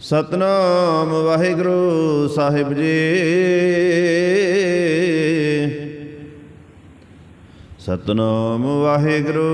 ਸਤਨਾਮ ਵਾਹਿਗੁਰੂ ਸਾਹਿਬ ਜੀ। ਸਤਨਾਮ ਵਾਹਿਗੁਰੂ।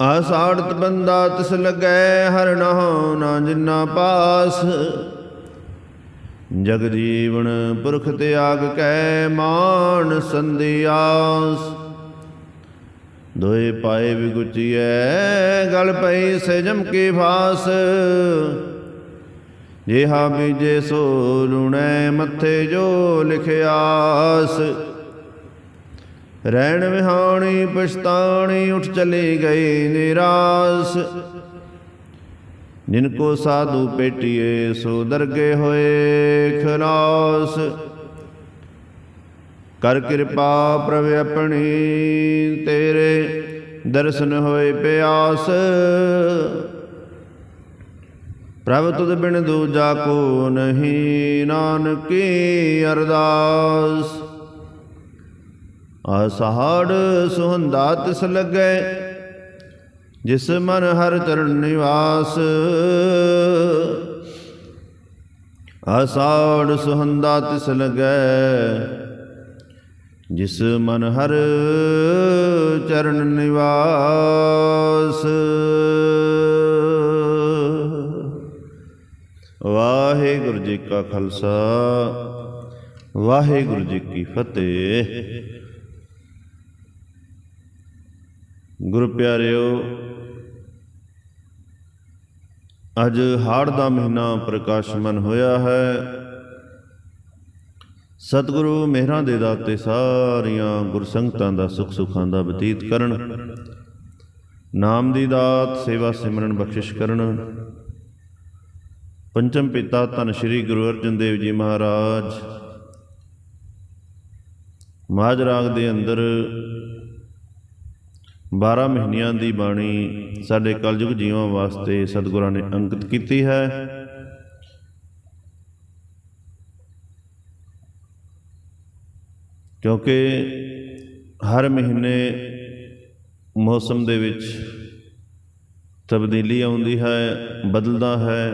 ਆਸਾੜਤ ਬੰਦਾ ਤਿਸ ਲੱਗੈ, ਹਰ ਨਹੁ ਨਾ ਜਿਨਾ ਪਾਸ। ਜਗ ਜੀਵਨ ਪੁਰਖ ਤਿਆਗ ਕੈ ਮਾਨ ਸੰਧਿਆਸ ਦੋਏ ਪਾਏ ਵਿਗੁਚੀਐ, ਗਲ ਪਈ ਸਜਮ ਕੀ ਭਾਸ ਜਿਹਾ ਬੀਜੇ ਸੋ ਲੁਣੈ ਮੱਥੇ ਜੋ ਲਿਖਿਆਸ ਰਹਿਣ ਵਿਹਾਣੀ, ਪਛਤਾਣੀ, ਉਠ ਚਲੀ ਗਈ ਨਿਰਾਸ। ਜਿਨ ਕੋ ਸਾਧੂ ਪੇਟੀਏ, ਸੋ ਦਰਗੇ ਹੋਏ ਖਲਾਸ। ਕਰ ਕਿਰਪਾ ਪ੍ਰਭ ਆਪਣੀ, ਤੇਰੇ ਦਰਸ਼ਨ ਹੋਏ ਪਿਆਸ। ਪ੍ਰਭ ਤੁਧ ਬਿਨ ਦੂਜਾ ਕੋ ਨਹੀਂ, ਨਾਨਕੀ ਅਰਦਾਸ। ਆਸਹਾੜ ਸੁਹੰਦਾ ਤਿਸ ਲੱਗੈ, ਜਿਸ ਮਨ ਹਰ ਚਰਨ ਨਿਵਾਸ। ਆਸਾੜ ਸੁਹੰਦਾ ਤਿਸ ਲੱਗੈ ਜਿਸ ਮਨ ਹਰ ਚਰਨ ਨਿਵਾਸ। ਵਾਹਿਗੁਰੂ ਜੀ ਕਾ ਖਾਲਸਾ, ਵਾਹਿਗੁਰੂ ਜੀ ਕੀ ਫਤਿਹ। ਗੁਰੂ ਪਿਆਰਿਓ, ਅੱਜ ਹਾੜ ਦਾ ਮਹੀਨਾ ਪ੍ਰਕਾਸ਼ਮਨ ਹੋਇਆ ਹੈ। ਸਤਿਗੁਰੂ ਮਿਹਰਾਂ ਦੇ ਦਾਤੇ ਸਾਰੀਆਂ ਗੁਰਸੰਗਤਾਂ ਦਾ ਸੁਖ ਸੁਖਾਂ ਦਾ ਬਤੀਤ ਕਰਨ। ਨਾਮ ਦੀ ਦਾਤ ਸੇਵਾ ਸਿਮਰਨ ਬਖਸ਼ਿਸ਼ ਕਰਨ। ਪੰਚਮ ਪਿਤਾ ਧੰਨ ਸ਼੍ਰੀ ਗੁਰੂ ਅਰਜਨ ਦੇਵ ਜੀ ਮਹਾਰਾਜ। ਮਾਝ ਰਾਗ ਦੇ ਅੰਦਰ 12 ਮਹੀਨਿਆਂ ਦੀ ਬਾਣੀ ਸਾਡੇ ਕਲਯੁਗ ਜੀਵਾਂ ਵਾਸਤੇ ਸਤਿਗੁਰਾਂ ਨੇ ਅੰਕਿਤ ਕੀਤੀ ਹੈ। ਕਿਉਂਕਿ ਹਰ ਮਹੀਨੇ ਮੌਸਮ ਦੇ ਵਿੱਚ ਤਬਦੀਲੀ ਆਉਂਦੀ ਹੈ, ਬਦਲਦਾ ਹੈ।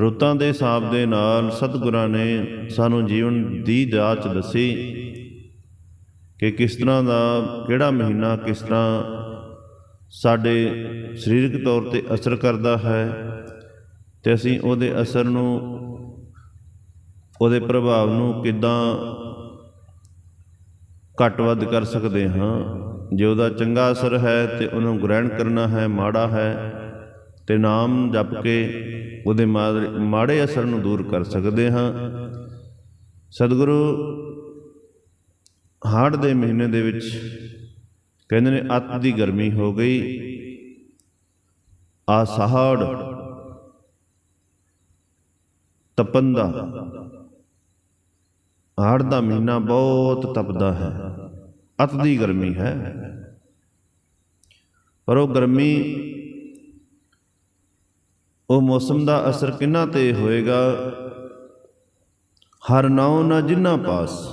ਰੁੱਤਾਂ ਦੇ ਹਿਸਾਬ ਦੇ ਨਾਲ ਸਤਿਗੁਰਾਂ ਨੇ ਸਾਨੂੰ ਜੀਵਨ ਦੀ ਜਾਂਚ ਦੱਸੀ ਕਿ ਕਿਸ ਤਰ੍ਹਾਂ ਦਾ, ਕਿਹੜਾ ਮਹੀਨਾ ਕਿਸ ਤਰ੍ਹਾਂ ਸਾਡੇ ਸਰੀਰਕ ਤੌਰ ਤੇ ਅਸਰ ਕਰਦਾ ਹੈ ਤੇ ਅਸੀਂ ਉਹਦੇ ਅਸਰ ਨੂੰ ਉਹਦੇ ਪ੍ਰਭਾਵ ਨੂੰ ਕਿੱਦਾਂ ਘੱਟ ਵੱਧ ਕਰ ਸਕਦੇ ਹਾਂ? ਜੇ ਉਹਦਾ ਚੰਗਾ ਅਸਰ ਹੈ ਤੇ ਉਹਨੂੰ ਗ੍ਰਹਿਣ ਕਰਨਾ ਹੈ, ਮਾੜਾ ਹੈ, ਤੇ ਨਾਮ ਜਪ ਕੇ ਉਹਦੇ ਮਾੜੇ ਅਸਰ ਨੂੰ ਦੂਰ ਕਰ ਸਕਦੇ ਹਾਂ। ਸਤਿਗੁਰੂ ਹਾੜ ਦੇ ਮਹੀਨੇ ਦੇ ਵਿੱਚ ਕਹਿੰਦੇ ਨੇ, ਅੱਤ ਦੀ ਗਰਮੀ ਹੋ ਗਈ। ਆਸਾੜ ਤਪੰਦਾ ਹਾੜ ਦਾ ਮਹੀਨਾ ਬਹੁਤ ਤਪਦਾ ਹੈ। ਅਤ ਦੀ ਗਰਮੀ ਹੈ। ਪਰ ਉਹ ਗਰਮੀ, ਉਹ ਮੌਸਮ ਦਾ ਅਸਰ ਕਿੰਨਾ ਤੇ ਹੋਏਗਾ? ਹਰ ਨਾਉ ਨਾ ਜਿਨ੍ਹਾਂ ਪਾਸ।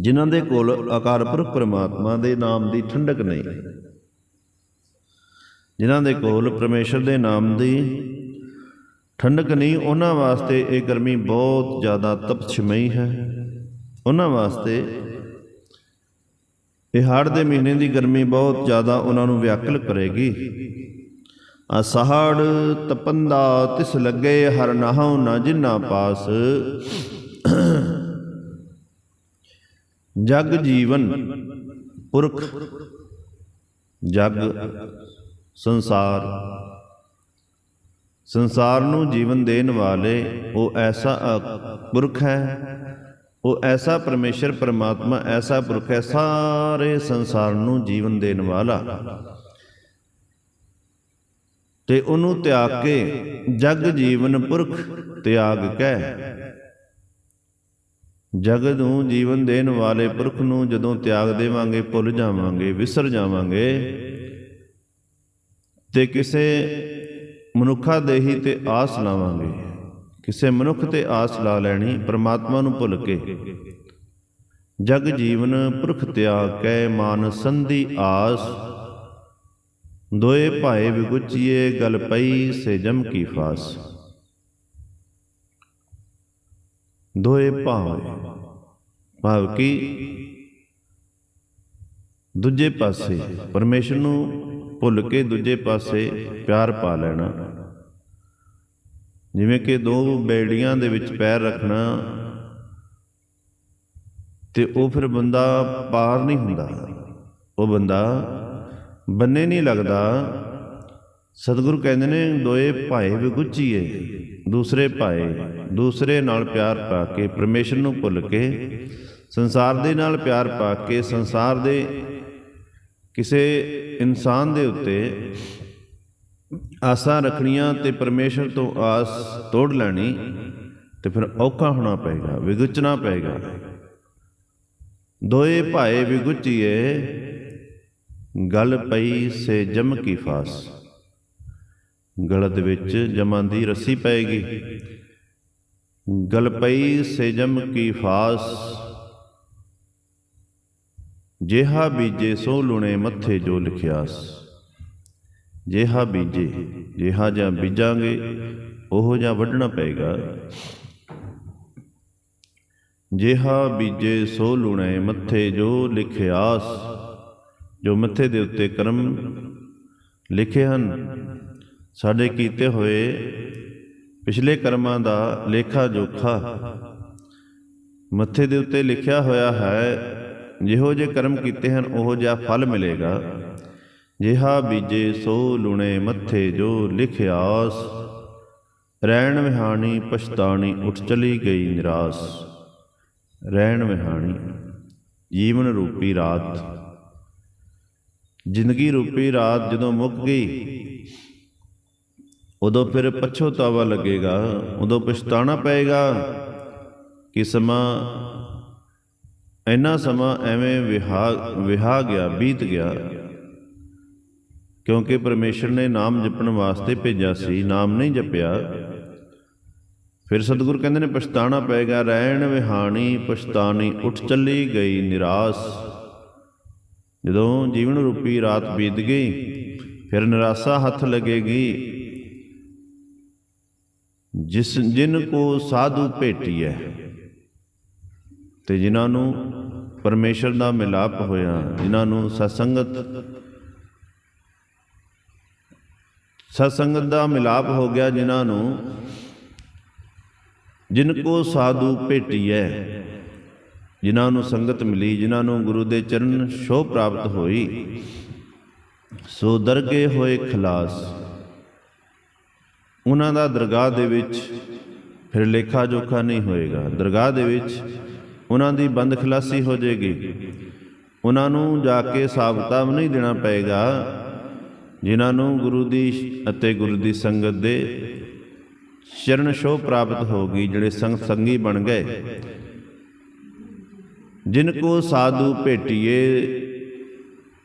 ਜਿਨ੍ਹਾਂ ਦੇ ਕੋਲ ਆਕਾਰ ਪੁਰਖ ਪ੍ਰਮਾਤਮਾ ਦੇ ਨਾਮ ਦੀ ਠੰਡਕ ਨਹੀਂ। ਜਿਨ੍ਹਾਂ ਦੇ ਕੋਲ ਪਰਮੇਸ਼ਰ ਦੇ ਨਾਮ ਦੀ ਠੰਡਕ ਨਹੀਂ, ਉਹਨਾਂ ਵਾਸਤੇ ਇਹ ਗਰਮੀ ਬਹੁਤ ਜ਼ਿਆਦਾ ਤਪਛਮਈ ਹੈ। ਉਹਨਾਂ ਵਾਸਤੇ ਇਹ ਹਾੜ ਦੇ ਮਹੀਨੇ ਦੀ ਗਰਮੀ ਬਹੁਤ ਜ਼ਿਆਦਾ ਉਹਨਾਂ ਨੂੰ ਵਿਆਕਲ ਕਰੇਗੀ। ਅਸਹਾੜ ਤਪੰਦਾ ਤਿਸ ਲੱਗੇ, ਹਰ ਨਹਾਉ ਨਾ ਜਿਨਾ ਪਾਸ। ਜਗ ਜੀਵਨ ਪੁਰਖ, ਜਗ ਸੰਸਾਰ। ਸੰਸਾਰ ਨੂੰ ਜੀਵਨ ਦੇਣ ਵਾਲੇ ਉਹ ਐਸਾ ਪੁਰਖ ਹੈ। ਉਹ ਐਸਾ ਪਰਮੇਸ਼ਰ, ਪਰਮਾਤਮਾ, ਐਸਾ ਪੁਰਖ ਹੈ, ਸਾਰੇ ਸੰਸਾਰ ਨੂੰ ਜੀਵਨ ਦੇਣ ਵਾਲਾ। ਤੇ ਉਹਨੂੰ ਤਿਆਗ ਕੇ ਜਗ ਜੀਵਨ ਪੁਰਖ ਤਿਆਗ ਕੈ। ਜਗਤ ਨੂੰ ਜੀਵਨ ਦੇਣ ਵਾਲੇ ਪੁਰਖ ਨੂੰ ਜਦੋਂ ਤਿਆਗ ਦੇਵਾਂਗੇ, ਭੁੱਲ ਜਾਵਾਂਗੇ, ਵਿਸਰ ਜਾਵਾਂਗੇ, ਤੇ ਕਿਸੇ ਮਨੁੱਖਾ ਦੇਹੀ ਤੇ ਆਸ ਲਾਵਾਂਗੇ। ਕਿਸੇ ਮਨੁੱਖ ਤੇ ਆਸ ਲਾ ਲੈਣੀ ਪਰਮਾਤਮਾ ਨੂੰ ਭੁੱਲ ਕੇ। ਜਗ ਜੀਵਨ ਪੁਰਖ ਤਿਆਗ ਕੈ ਮਾਨ ਸੰਧੀ ਆਸ। ਦੋਏ ਭਾਏ ਵਿਗੁਚੀਏ ਗਲ ਪਈ ਸੇਜਮ ਕੀ ਫਾਸ। ਦੋਏ ਭਾਵੇਂ, ਭਾਵ ਕਿ ਦੂਜੇ ਪਾਸੇ ਪਰਮੇਸ਼ਰ ਨੂੰ ਭੁੱਲ ਕੇ ਦੂਜੇ ਪਾਸੇ ਪਿਆਰ ਪਾ ਲੈਣਾ। ਜਿਵੇਂ ਕਿ ਦੋ ਬੇੜੀਆਂ ਦੇ ਵਿੱਚ ਪੈਰ ਰੱਖਣਾ ਤੇ ਉਹ ਫਿਰ ਬੰਦਾ ਪਾਰ ਨਹੀਂ ਹੁੰਦਾ। ਉਹ ਬੰਦਾ ਬੰਨੇ ਨਹੀਂ ਲੱਗਦਾ। ਸਤਿਗੁਰੂ ਕਹਿੰਦੇ ਨੇ ਦੋਏ ਭਾਏ ਵਿਗੁੱਚੀਏ ਦੂਸਰੇ ਭਾਏ ਦੂਸਰੇ ਨਾਲ ਪਿਆਰ ਪਾ ਕੇ ਪਰਮੇਸ਼ਰ ਨੂੰ ਭੁੱਲ ਕੇ ਸੰਸਾਰ ਦੇ ਨਾਲ ਪਿਆਰ ਪਾ ਕੇ ਸੰਸਾਰ ਦੇ ਕਿਸੇ ਇਨਸਾਨ ਦੇ ਉੱਤੇ ਆਸਾਂ ਰੱਖਣੀਆਂ ਤੇ ਪਰਮੇਸ਼ਰ ਤੋਂ ਆਸ ਤੋੜ ਲੈਣੀ ਤੇ ਫਿਰ ਔਖਾ ਹੋਣਾ ਪਏਗਾ, ਵਿਗੁਚਣਾ ਪਏਗਾ। ਦੋਏ ਭਾਏ ਵਿਗੁਚੀਏ, ਗਲ ਪਈ ਸੇ ਜਮ ਕੀ ਫਾਸ। ਗਲਤ ਵਿੱਚ ਜਮਾਂ ਦੀ ਰੱਸੀ ਪਏਗੀ, ਗਲ ਪਈ ਸੇ ਜਮ ਕੀ ਫਾਸ। ਜਿਹਾ ਬੀਜੇ ਸੋ ਲੁਣੇ ਮੱਥੇ ਜੋ ਲਿਖਿਆਸ। ਜਿਹਾ ਬੀਜੇ, ਜਿਹਾ ਜਾਂ ਬੀਜਾਂਗੇ, ਉਹ ਜਿਹਾ ਵੱਢਣਾ ਪਏਗਾ। ਜਿਹਾ ਬੀਜੇ ਸੋ ਲੁਣੇ ਮੱਥੇ ਜੋ ਲਿਖਿਆਸ, ਜੋ ਮੱਥੇ ਦੇ ਉੱਤੇ ਕਰਮ ਲਿਖੇ ਹਨ। ਸਾਡੇ ਕੀਤੇ ਹੋਏ ਪਿਛਲੇ ਕਰਮਾਂ ਦਾ ਲੇਖਾ ਜੋਖਾ ਮੱਥੇ ਦੇ ਉੱਤੇ ਲਿਖਿਆ ਹੋਇਆ ਹੈ। ਜਿਹੋ ਜੇ ਕਰਮ ਕੀਤੇ ਹਨ, ਉਹ ਜਿਹਾ ਫਲ ਮਿਲੇਗਾ। ਜਿਹਾ ਬੀਜੇ ਸੋ ਲੁਣੇ ਮੱਥੇ ਜੋ ਲਿਖਿਆਸ ਰਹਿਣ ਵਿਹਾਣੀ ਪਛਤਾਣੀ ਉੱਠ ਚਲੀ ਗਈ ਨਿਰਾਸ। ਰਹਿਣ ਵਿਹਾਣੀ, ਜੀਵਨ ਰੂਪੀ ਰਾਤ। ਜ਼ਿੰਦਗੀ ਰੂਪੀ ਰਾਤ ਜਦੋਂ ਮੁੱਕ ਗਈ, ਉਦੋਂ ਫਿਰ ਪਛਤਾਵਾ ਲੱਗੇਗਾ, ਉਦੋਂ ਪਛਤਾਣਾ ਪਏਗਾ ਕਿ ਸਮਾਂ ਇੰਨਾ ਸਮਾਂ ਐਵੇਂ ਵਿਹਾ ਵਿਹਾ ਗਿਆ, ਬੀਤ ਗਿਆ। ਕਿਉਂਕਿ ਪਰਮੇਸ਼ਰ ਨੇ ਨਾਮ ਜਪਣ ਵਾਸਤੇ ਭੇਜਿਆ ਸੀ, ਨਾਮ ਨਹੀਂ ਜਪਿਆ। ਫਿਰ ਸਤਿਗੁਰ ਕਹਿੰਦੇ ਨੇ ਪਛਤਾਣਾ ਪਏਗਾ ਰਹਿਣ ਵਿਹਾਣੀ ਪਛਤਾਣੀ ਉੱਠ ਚੱਲੀ ਗਈ, ਨਿਰਾਸ। ਜਦੋਂ ਜੀਵਨ ਰੂਪੀ ਰਾਤ ਬੀਤ ਗਈ, ਫਿਰ ਨਿਰਾਸ਼ਾ ਹੱਥ ਲੱਗੇਗੀ। ਜਿਸ, ਜਿਨ ਕੋ ਸਾਧੂ ਭੇਟੀਐ ਤੇ ਜਿਨ੍ਹਾਂ ਨੂੰ ਪਰਮੇਸ਼ਰ ਦਾ ਮਿਲਾਪ ਹੋਇਆ, ਜਿਨ੍ਹਾਂ ਨੂੰ ਸਤਸੰਗਤ ਸਤਸੰਗਤ ਦਾ ਮਿਲਾਪ ਹੋ ਗਿਆ ਜਿਨ੍ਹਾਂ ਨੂੰ, ਜਿਨ ਕੋ ਸਾਧੂ ਭੇਟੀਐ। ਜਿਨ੍ਹਾਂ ਨੂੰ ਸੰਗਤ ਮਿਲੀ, ਜਿਨ੍ਹਾਂ ਨੂੰ ਗੁਰੂ ਦੇ ਚਰਨ ਸ਼ੋਭ ਪ੍ਰਾਪਤ ਹੋਈ। ਸੋ ਦਰਗੇ ਹੋਏ ਖਲਾਸ। ਉਹਨਾਂ ਦਾ ਦਰਗਾਹ ਦੇ ਵਿੱਚ ਫਿਰ ਲੇਖਾ ਜੋਖਾ ਨਹੀਂ ਹੋਏਗਾ। ਦਰਗਾਹ ਦੇ ਵਿੱਚ ਉਹਨਾਂ ਦੀ ਬੰਦ ਖਲਾਸੀ ਹੋ ਜਾਏਗੀ। ਉਹਨਾਂ ਨੂੰ ਜਾ ਕੇ ਸਾਬਤਾਬ ਨਹੀਂ ਦੇਣਾ ਪਏਗਾ, ਜਿਨ੍ਹਾਂ ਨੂੰ ਗੁਰੂ ਦੀ ਅਤੇ ਗੁਰੂ ਦੀ ਸੰਗਤ ਦੇ ਚਰਨ ਸ਼ੋਭ ਪ੍ਰਾਪਤ ਹੋ ਗਈ, ਜਿਹੜੇ ਸੰਗ ਸੰਗੀ ਬਣ ਗਏ। ਜਿਨ ਕੋ ਸਾਧੂ ਭੇਟੀਏ,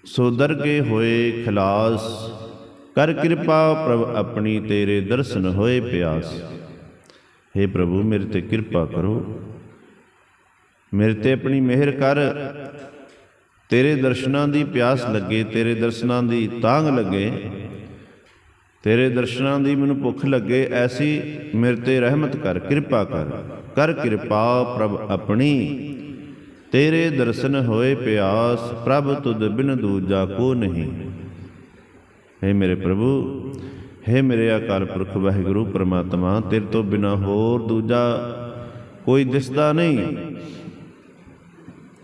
ਸੋ ਕੇ ਹੋਏ ਖਲਾਸ, ਕਰ ਕਿਰਪਾ ਪ੍ਰਭ ਆਪਣੀ ਤੇਰੇ ਦਰਸ਼ਨ ਹੋਏ ਪਿਆਸ। हे ਪ੍ਰਭੂ, ਮੇਰੇ ਤੇ ਕਿਰਪਾ ਕਰੋ। ਮੇਰੇ ਤੇ ਆਪਣੀ ਮਿਹਰ ਕਰ। ਤੇਰੇ ਦਰਸ਼ਨਾਂ ਦੀ ਪਿਆਸ ਲੱਗੇ, ਤੇਰੇ ਦਰਸ਼ਨਾਂ ਦੀ ਤਾਂਗ ਲੱਗੇ। ਤੇਰੇ ਦਰਸ਼ਨਾਂ ਦੀ ਮੈਨੂੰ ਭੁੱਖ ਲੱਗੇ, ਐਸੀ ਮੇਰੇ ਤੇ ਰਹਿਮਤ ਕਰ, ਕਿਰਪਾ ਕਰ। ਕਰ ਕਿਰਪਾ ਪ੍ਰਭ ਆਪਣੀ। ਤੇਰੇ ਦਰਸ਼ਨ ਹੋਏ ਪਿਆਸ, ਪ੍ਰਭ ਤੁਧ ਬਿਨ ਦੂਜਾ ਕੋ ਨਹੀਂ। ਹੈ ਮੇਰੇ ਪ੍ਰਭੂ, ਹੈ ਮੇਰੇ ਅਕਾਲ ਪੁਰਖ ਵਾਹਿਗੁਰੂ, ਪ੍ਰਮਾਤਮਾ ਤੇਰੇ ਤੋਂ ਬਿਨਾ ਹੋਰ ਦੂਜਾ ਕੋਈ ਦਿਸਦਾ ਨਹੀਂ।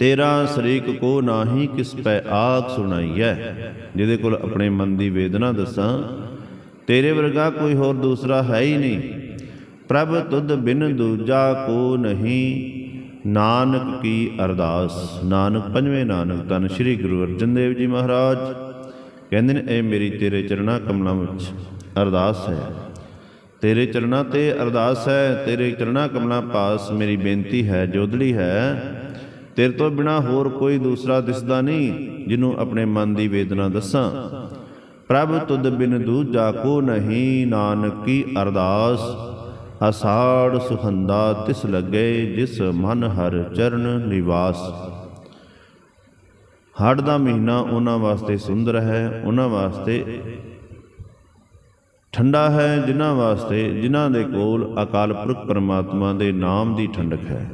ਤੇਰਾ ਸ਼ਰੀਕ ਕੋ ਨਾਹੀ ਕਿਸ ਪੈ ਆਖ ਸੁਣਾਈਐ? ਜਿਹਦੇ ਕੋਲ ਆਪਣੇ ਮਨ ਦੀ ਵੇਦਨਾ ਦੱਸਾਂ, ਤੇਰੇ ਵਰਗਾ ਕੋਈ ਹੋਰ ਦੂਸਰਾ ਹੈ ਹੀ ਨਹੀਂ। ਪ੍ਰਭ ਤੁਧ ਬਿਨ ਦੂਜਾ ਕੋ ਨਹੀਂ। ਨਾਨਕ ਕੀ ਅਰਦਾਸ? ਨਾਨਕ ਪੰਜਵੇਂ ਨਾਨਕ ਤਨ ਸ੍ਰੀ ਗੁਰੂ ਅਰਜਨ ਦੇਵ ਜੀ ਮਹਾਰਾਜ ਕਹਿੰਦੇ ਨੇ, ਇਹ ਮੇਰੀ ਤੇਰੇ ਚਰਣਾ ਕਮਲਾਂ ਵਿੱਚ ਅਰਦਾਸ ਹੈ। ਤੇਰੇ ਚਰਣਾ ਤੇ ਅਰਦਾਸ ਹੈ, ਤੇਰੇ ਚਰਣਾ ਕਮਲਾਂ ਪਾਸ ਮੇਰੀ ਬੇਨਤੀ ਹੈ ਜੋਦੜੀ ਹੈ। ਤੇਰੇ ਤੋਂ ਬਿਨਾ ਹੋਰ ਕੋਈ ਦੂਸਰਾ ਦਿਸਦਾ ਨਹੀਂ, ਜਿਹਨੂੰ ਆਪਣੇ ਮਨ ਦੀ ਵੇਦਨਾ ਦੱਸਾਂ। ਪ੍ਰਭ ਤੁਧ ਬਿਨ ਦੂਜਾ ਕੋ ਨਹੀਂ, ਨਾਨਕ ਕੀ ਅਰਦਾਸ। ਅਸਾੜ ਸੁਖੰਦਾ ਤਿਸ ਲੱਗੇ, ਜਿਸ ਮਨ ਹਰ ਚਰਨ ਨਿਵਾਸ। ਹੜ੍ਹ ਦਾ ਮਹੀਨਾ ਉਹਨਾਂ ਵਾਸਤੇ ਸੁੰਦਰ ਹੈ, ਉਹਨਾਂ ਵਾਸਤੇ ਠੰਡਾ ਹੈ, ਜਿਨ੍ਹਾਂ ਵਾਸਤੇ, ਜਿਨ੍ਹਾਂ ਦੇ ਕੋਲ ਅਕਾਲ ਪੁਰਖ ਪਰਮਾਤਮਾ ਦੇ ਨਾਮ ਦੀ ਠੰਡਕ ਹੈ।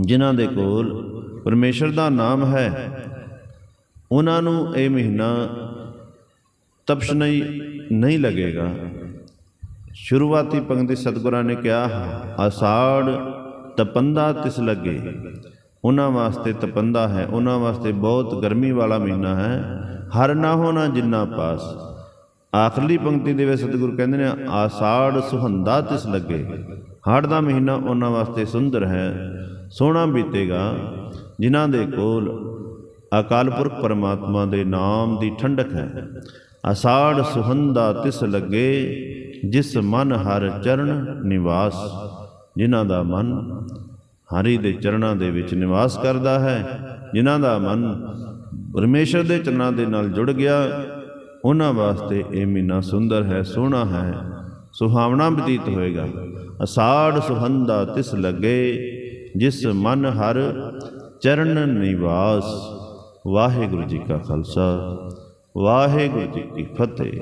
ਜਿਨ੍ਹਾਂ ਦੇ ਕੋਲ ਪਰਮੇਸ਼ਰ ਦਾ ਨਾਮ ਹੈ। ਉਹਨਾਂ ਨੂੰ ਇਹ ਮਹੀਨਾ ਤਪਸ਼ ਨਹੀਂ ਨਹੀਂ ਲੱਗੇਗਾ। ਸ਼ੁਰੂਆਤੀ ਪੰਕਤੀ ਸਤਿਗੁਰਾਂ ਨੇ ਕਿਹਾ, ਆਸਾੜ ਤਪੰਦਾ ਤਿਸ ਲੱਗੇ। ਉਹਨਾਂ ਵਾਸਤੇ ਤਪੰਦਾ ਹੈ, ਉਹਨਾਂ ਵਾਸਤੇ ਬਹੁਤ ਗਰਮੀ ਵਾਲਾ ਮਹੀਨਾ ਹੈ। ਹਰ ਨਾ ਹੋਣਾ ਜਿੰਨਾ ਪਾਸ। ਆਖਰੀ ਪੰਕਤੀ ਦੇ ਵਿੱਚ ਸਤਿਗੁਰੂ ਕਹਿੰਦੇ ਨੇ ਆਸਾੜ ਸੁਹੰਦਾ ਤਿਸ ਲੱਗੇ। ਹੜ ਦਾ ਮਹੀਨਾ ਉਹਨਾਂ ਵਾਸਤੇ ਸੁੰਦਰ ਹੈ, ਸੋਹਣਾ ਬੀਤੇਗਾ। ਜਿਨ੍ਹਾਂ ਦੇ ਕੋਲ ਅਕਾਲ ਪੁਰਖ ਪਰਮਾਤਮਾ ਦੇ ਨਾਮ ਦੀ ਠੰਡਕ ਹੈ ਆਸਾੜ ਸੁਹੰਦਾ ਤਿਸ ਲੱਗੇ, ਜਿਸ ਮਨ ਹਰ ਚਰਨ ਨਿਵਾਸ। ਜਿਨ੍ਹਾਂ ਦਾ ਮਨ ਹਰੀ ਦੇ ਚਰਨਾਂ ਦੇ ਵਿੱਚ ਨਿਵਾਸ ਕਰਦਾ ਹੈ, ਜਿਨ੍ਹਾਂ ਦਾ ਮਨ ਪਰਮੇਸ਼ਰ ਦੇ ਚਰਨਾਂ ਦੇ ਨਾਲ ਜੁੜ ਗਿਆ ਉਹਨਾਂ ਵਾਸਤੇ ਇਹ ਮਹੀਨਾ ਸੁੰਦਰ ਹੈ, ਸੋਹਣਾ ਹੈ, ਸੁਹਾਵਣਾ ਬਤੀਤ ਹੋਏਗਾ। ਅਸਾੜ ਸੁਹੰਦਾ ਤਿਸ ਲੱਗੇ, ਜਿਸ ਮਨ ਹਰ ਚਰਨ ਨਿਵਾਸ। ਵਾਹਿਗੁਰੂ ਜੀ ਕਾ ਖਾਲਸਾ, ਵਾਹਿਗੁਰੂ ਜੀ ਕੀ ਫਤਿਹ।